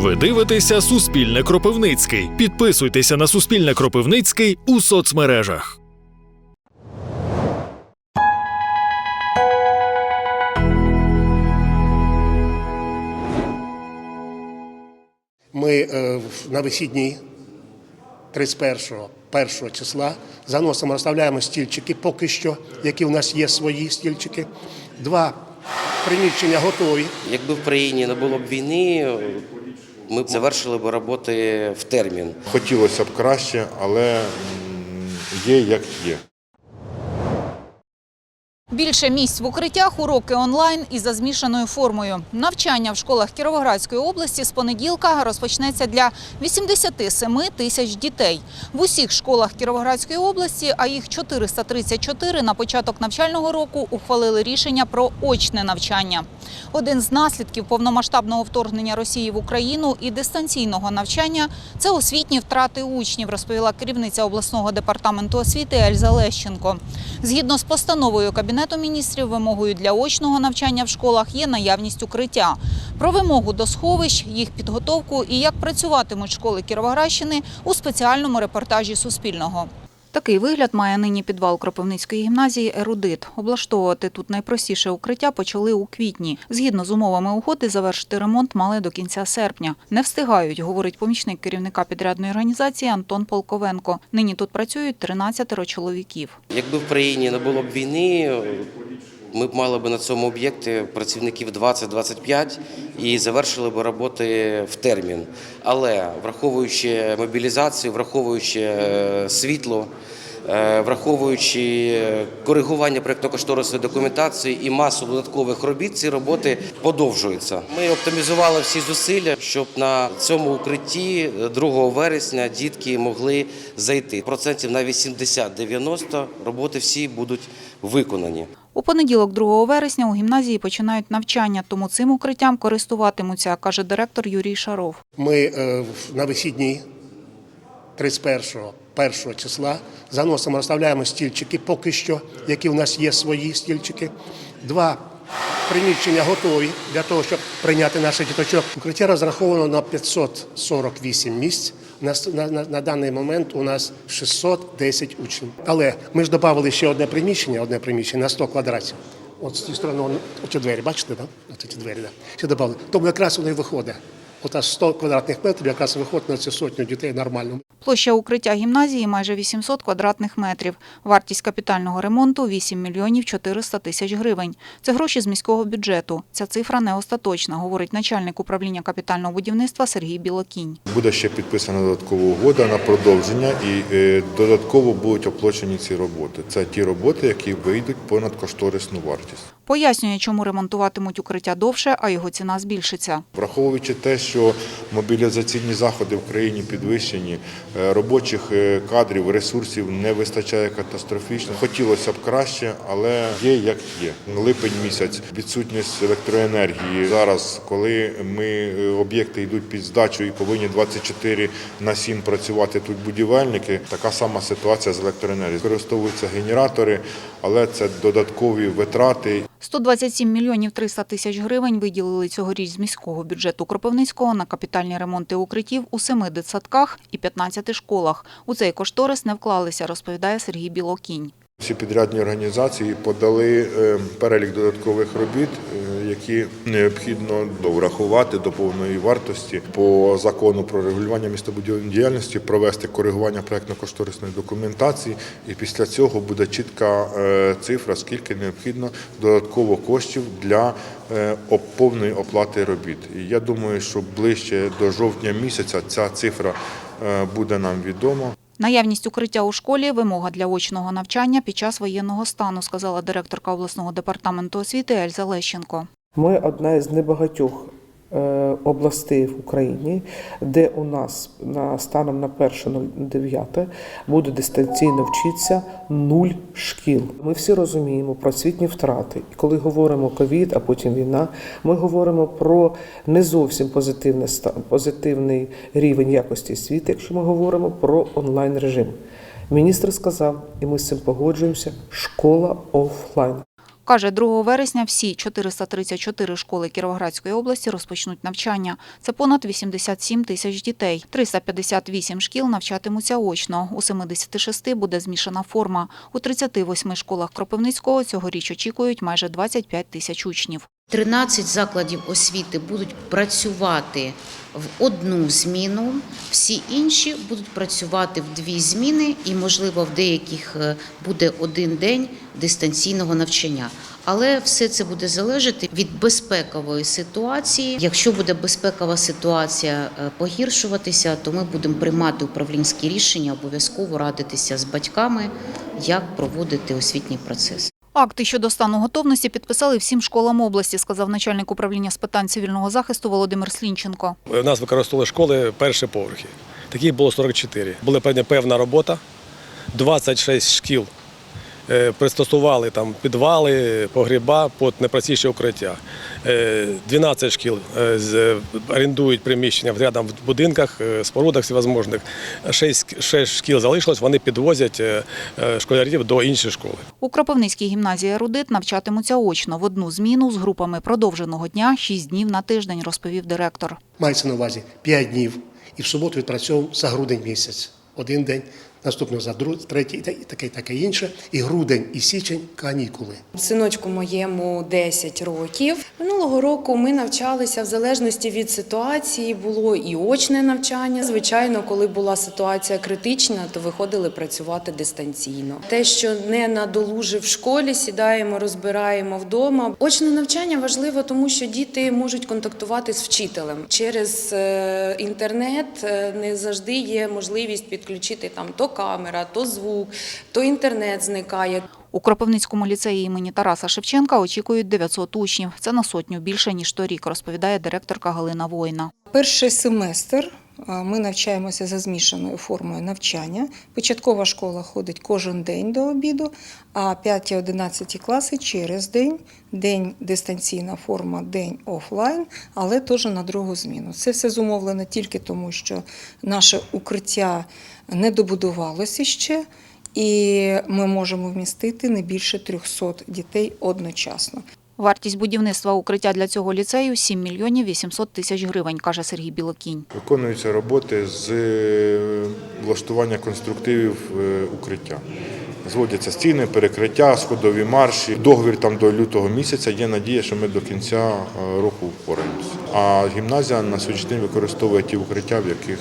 Ви дивитеся Суспільне Кропивницький. Підписуйтеся на Суспільне Кропивницький у соцмережах. Ми е, на вихідні 31 1 числа заносимо, розставляємо стільчики поки що, які в нас є свої стільчики. Два приміщення готові. Якби в країні не було б війни, ми завершили б роботи в термін. Хотілося б краще, але є як є. Більше місць в укриттях, уроки онлайн і за змішаною формою. Навчання в школах Кіровоградської області з понеділка розпочнеться для 87 тисяч дітей. В усіх школах Кіровоградської області, а їх 434 на початок навчального року ухвалили рішення про очне навчання. Один з наслідків повномасштабного вторгнення Росії в Україну і дистанційного навчання це освітні втрати учнів, розповіла керівниця обласного департаменту освіти Ельза Лещенко. Згідно з постановою Кабінету міністрів, вимогою для очного навчання в школах є наявність укриття. Про вимогу до сховищ, їх підготовку і як працюватимуть школи Кіровоградщини у спеціальному репортажі Суспільного. Такий вигляд має нині підвал Кропивницької гімназії «Ерудит». Облаштовувати тут найпростіше укриття почали у квітні. Згідно з умовами угоди, завершити ремонт мали до кінця серпня. Не встигають, говорить помічник керівника підрядної організації Антон Полковенко. Нині тут працюють 13 чоловіків. Якби в країні не було б війни, ми б мали б на цьому об'єкті працівників 20-25 і завершили б роботи в термін. Але враховуючи мобілізацію, враховуючи е, світло, враховуючи коригування проєктно-кошторисної документації і масу додаткових робіт, ці роботи подовжуються. Ми оптимізували всі зусилля, щоб на цьому укритті 2 вересня дітки могли зайти. Процентів на 80-90 роботи всі будуть виконані. У понеділок, 2 вересня, у гімназії починають навчання, тому цим укриттям користуватимуться, каже директор Юрій Шаров. Ми е, на вихідні 31 1 числа заносимо, розставляємо стільчики поки що, які в нас є свої стільчики. Два приміщення готові для того, щоб прийняти наших діточок. Укриття розраховано на 548 місць. На, на, на, даний момент у нас 610 учнів. Але ми ж додали ще одне приміщення, одне приміщення на 100 квадратів. От з цієї сторони, он- оці двері, бачите, да? Оці ці двері, да? Ще додали. Тому якраз вони виходить. От аж 100 квадратних метрів якраз виходить на цю сотню дітей нормально. Площа укриття гімназії майже 800 квадратних метрів. Вартість капітального ремонту – 8 мільйонів 400 тисяч гривень. Це гроші з міського бюджету. Ця цифра не остаточна, говорить начальник управління капітального будівництва Сергій Білокінь. Буде ще підписана додаткова угода на продовження і е, додатково будуть оплачені ці роботи. Це ті роботи, які вийдуть понад кошторисну вартість. Пояснює, чому ремонтуватимуть укриття довше, а його ціна збільшиться. Враховуючи те, що мобілізаційні заходи в країні підвищені, е, робочих е, кадрів, ресурсів не вистачає катастрофічно. Хотілося б краще, але є як є. Липень місяць, відсутність електроенергії. Зараз, коли ми е, об'єкти йдуть під здачу і повинні 24 на 7 працювати тут будівельники, така сама ситуація з електроенергією. Використовуються генератори, але це додаткові витрати 127 мільйонів 300 тисяч гривень виділили цьогоріч з міського бюджету Кропивницького на капітальні ремонти укриттів у семи дитсадках і 15 школах. У цей кошторис не вклалися, розповідає Сергій Білокінь. Всі підрядні організації подали е, перелік додаткових робіт, е, які необхідно доврахувати до повної вартості по закону про регулювання містобудівної діяльності, провести коригування проектно-кошторисної документації, і після цього буде чітка е, цифра, скільки необхідно додатково коштів для е, повної оплати робіт. І я думаю, що ближче до жовтня місяця ця цифра е, буде нам відома. Наявність укриття у школі – вимога для очного навчання під час воєнного стану, сказала директорка обласного департаменту освіти Ельза Лещенко. Ми одна із небагатьох е, областей в Україні, де у нас на станом на 1.09 буде дистанційно вчитися нуль шкіл. Ми всі розуміємо про освітні втрати. І коли говоримо ковід, а потім війна, ми говоримо про не зовсім позитивне ста- позитивний рівень якості освіти, якщо ми говоримо про онлайн режим. Міністр сказав, і ми з цим погоджуємося: школа офлайн. Каже, 2 вересня всі 434 школи Кіровоградської області розпочнуть навчання. Це понад 87 тисяч дітей. 358 шкіл навчатимуться очно. У 76 буде змішана форма. У 38 школах Кропивницького цьогоріч очікують майже 25 тисяч учнів. 13 закладів освіти будуть працювати в одну зміну, всі інші будуть працювати в дві зміни, і, можливо, в деяких е, буде один день дистанційного навчання. Але все це буде залежати від безпекової ситуації. Якщо буде безпекова ситуація е, погіршуватися, то ми будемо приймати управлінські рішення, обов'язково радитися з батьками, як проводити освітній процес. Акти щодо стану готовності підписали всім школам області, сказав начальник управління з питань цивільного захисту Володимир Слінченко. У нас використовували школи перші поверхи. Таких було 44. Була певна- робота. 26 шкіл пристосували там підвали, погріба під найпростіші укриття. Е, 12 шкіл е, з- орендують приміщення рядом в будинках, е, спорудах всевозможних. 6, 6 шкіл залишилось, вони підвозять е, е, школярів до іншої школи. У Кропивницькій гімназії «Ерудит» навчатимуться очно в одну зміну з групами продовженого дня 6 днів на тиждень, розповів директор. Мається на увазі 5 днів. І в суботу відпрацьовував за грудень місяць. Один день, наступного за друг, третій, і та- і таке, таке інше. І грудень, і січень канікули. Синочку моєму 10 років. Минулого року ми навчалися в залежності від ситуації. Було і очне навчання. Звичайно, коли була ситуація критична, то виходили працювати дистанційно. Те, що не надолужи в школі, сідаємо, розбираємо вдома. Очне навчання важливо, тому що діти можуть контактувати з вчителем через е, інтернет. е, Не завжди є можливість підключити там то камера, то звук, то інтернет зникає. У Кропивницькому ліцеї імені Тараса Шевченка очікують 900 учнів. Це на сотню більше, ніж торік, розповідає директорка Галина Воїна. Перший семестр ми навчаємося за змішаною формою навчання. Початкова школа ходить кожен день до обіду, а 5-11 класи через день. День дистанційна форма, день офлайн, але теж на другу зміну. Це все зумовлено тільки тому, що наше укриття не добудувалося ще, і ми можемо вмістити не більше 300 дітей одночасно. Вартість будівництва укриття для цього ліцею – 7 мільйонів 800 тисяч гривень, каже Сергій Білокінь. Виконуються роботи з е, влаштування конструктивів е, укриття. Зводяться стіни, перекриття, сходові марші. Договір там до лютого місяця. Є надія, що ми до кінця е, року впораємося. А гімназія на сьогоднішній день використовує ті укриття, в яких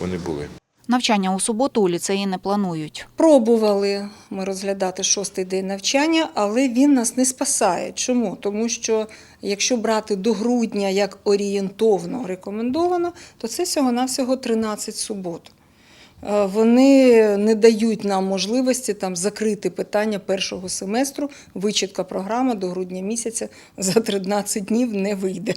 вони були. Навчання у суботу у ліцеї не планують. Пробували ми розглядати шостий день навчання, але він нас не спасає. Чому? Тому що якщо брати до грудня як орієнтовно рекомендовано, то це всього-навсього 13 субот. Е, Вони не дають нам можливості там закрити питання першого семестру. Вичітка програми до грудня місяця за 13 днів не вийде.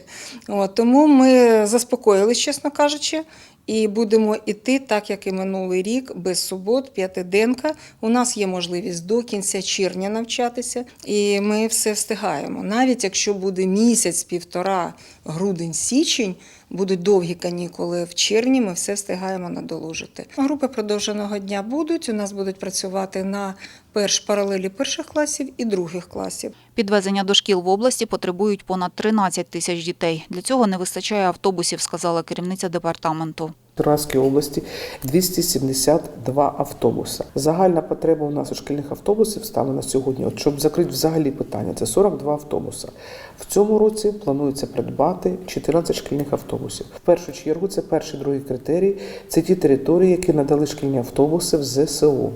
От, тому ми заспокоїлись, чесно кажучи, і будемо йти так, як і минулий рік, без субот, п'ятиденка. У нас є можливість до кінця червня навчатися, і ми все встигаємо. Навіть якщо буде місяць, півтора, грудень, січень, будуть довгі канікули в червні, ми все встигаємо надолужити. Групи продовженого дня будуть. У нас будуть працювати на перш паралелі перших класів і других класів. Підвезення до шкіл в області потребують понад 13 тисяч дітей. Для цього не вистачає автобусів, сказала керівниця департаменту. Кіровоградській області 272 автобуси. Загальна потреба у нас у шкільних автобусів стане на сьогодні. От щоб закрити взагалі питання, це 42 автобуси. В цьому році планується придбати 14 шкільних автобусів. В першу чергу це перший другий критерій. Це ті території, які надали шкільні автобуси в ЗСУ.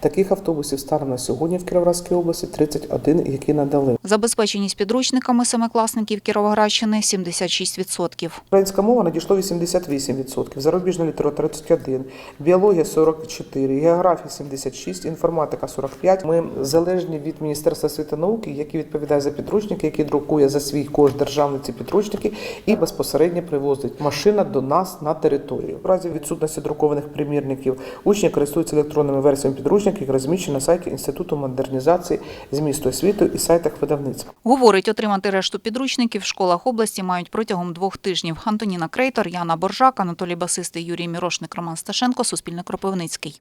Таких автобусів станом на сьогодні в Кіровоградській області 31, які надали. Забезпеченість підручниками семикласників Кіровоградщини – 76%. Українська мова надійшло 88%, зарубіжна література 31%, біологія 44%, географія 76%, інформатика 45%. Ми залежні від Міністерства освіти та науки, які відповідає за підручники, які друкує за свій кошт державний ці підручники і безпосередньо привозить машина до нас на територію. В разі відсутності друкованих примірників учні користуються електронними версіями підручників, який розміщені на сайті Інституту модернізації змісту освіти і сайтах видавництв. Говорить, отримати решту підручників в школах області мають протягом двох тижнів. Антоніна Крейтор, Яна Боржак, Анатолій Басистий, Юрій Мірошник, Роман Сташенко, Суспільне Кропивницький.